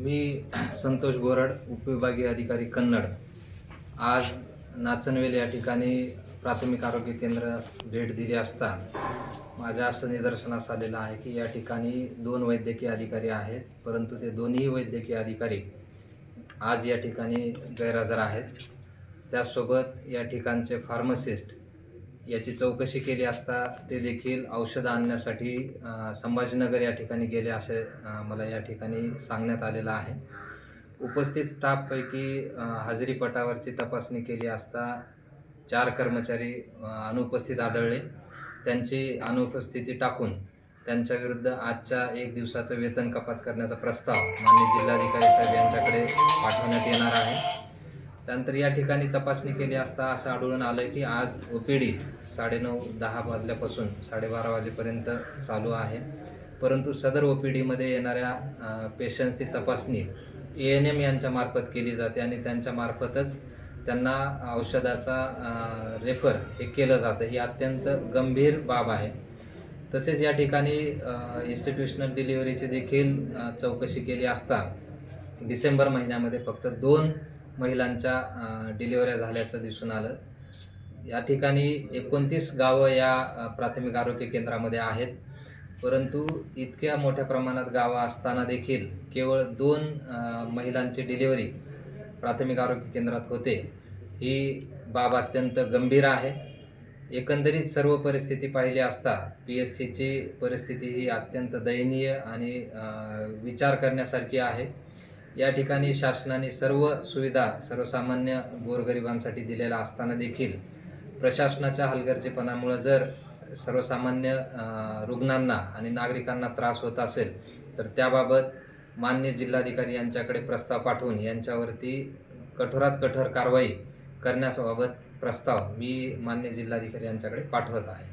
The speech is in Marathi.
मी संतोष गोरड उपविभागीय अधिकारी कन्नड. आज नाचनवेल या ठिकाणी प्राथमिक आरोग्य केंद्रास भेट दिली असता माझ्या असं निदर्शनास आलेलं आहे की या ठिकाणी दोन वैद्यकीय अधिकारी आहेत परंतु ते दोन्ही वैद्यकीय अधिकारी आज या ठिकाणी गैरहजर आहेत. त्याचसोबत या ठिकाणचे फार्मसिस्ट याची चौकशी केली असता ते देखील औषधं आणण्यासाठी संभाजीनगर या ठिकाणी गेले असे मला या ठिकाणी सांगण्यात आलेलं आहे. उपस्थित स्टाफपैकी हजेरीपटावरची तपासणी केली असता चार कर्मचारी अनुपस्थित आढळले. त्यांची अनुपस्थिती टाकून त्यांच्याविरुद्ध आजच्या एक दिवसाचं वेतन कपात करण्याचा प्रस्ताव माननीय जिल्हाधिकारी साहेब यांच्याकडे पाठवण्यात येणार आहे. त्यानंतर या ठिकाणी तपासणी केली असता असं आढळून आलं की आज ओ पी डी साडेनऊ दहा वाजल्यापासून साडेबारा वाजेपर्यंत चालू आहे. परंतु सदर ओ पी डीमध्ये येणाऱ्या पेशंट्सची तपासणी ए एन एम यांच्यामार्फत केली जाते आणि त्यांच्यामार्फतच त्यांना औषधाचा रेफर हे केलं जातं. ही अत्यंत गंभीर बाब आहे. तसेच या ठिकाणी इन्स्टिट्यूशनल डिलिव्हरीची देखील चौकशी केली असता डिसेंबर महिन्यामध्ये फक्त दोन महिलांच्या डिलिव्हऱ्या झाल्याचं दिसून आलं. या ठिकाणी एकोणतीस गावं या प्राथमिक आरोग्य केंद्रामध्ये आहेत. परंतु इतक्या मोठ्या प्रमाणात गावं असताना देखील केवळ दोन महिलांची डिलिव्हरी प्राथमिक आरोग्य केंद्रात होते. ही बाब अत्यंत गंभीर आहे. एकंदरीत सर्व परिस्थिती पाहिली असता पी एस सीची परिस्थिती ही अत्यंत दयनीय आणि विचार करण्यासारखी आहे. या ठिकाणी शासनाने सर्व सुविधा सर्वसामान्य गोरगरिबांसाठी दिलेल्या असताना देखील प्रशासनाच्या हलगर्जीपणामुळं जर सर्वसामान्य रुग्णांना आणि नागरिकांना त्रास होत असेल तर त्याबाबत मान्य जिल्हाधिकारी यांच्याकडे प्रस्ताव पाठवून यांच्यावरती कठोरात कठोर कारवाई करण्याबाबत प्रस्ताव मी मान्य जिल्हाधिकारी यांच्याकडे पाठवत आहे.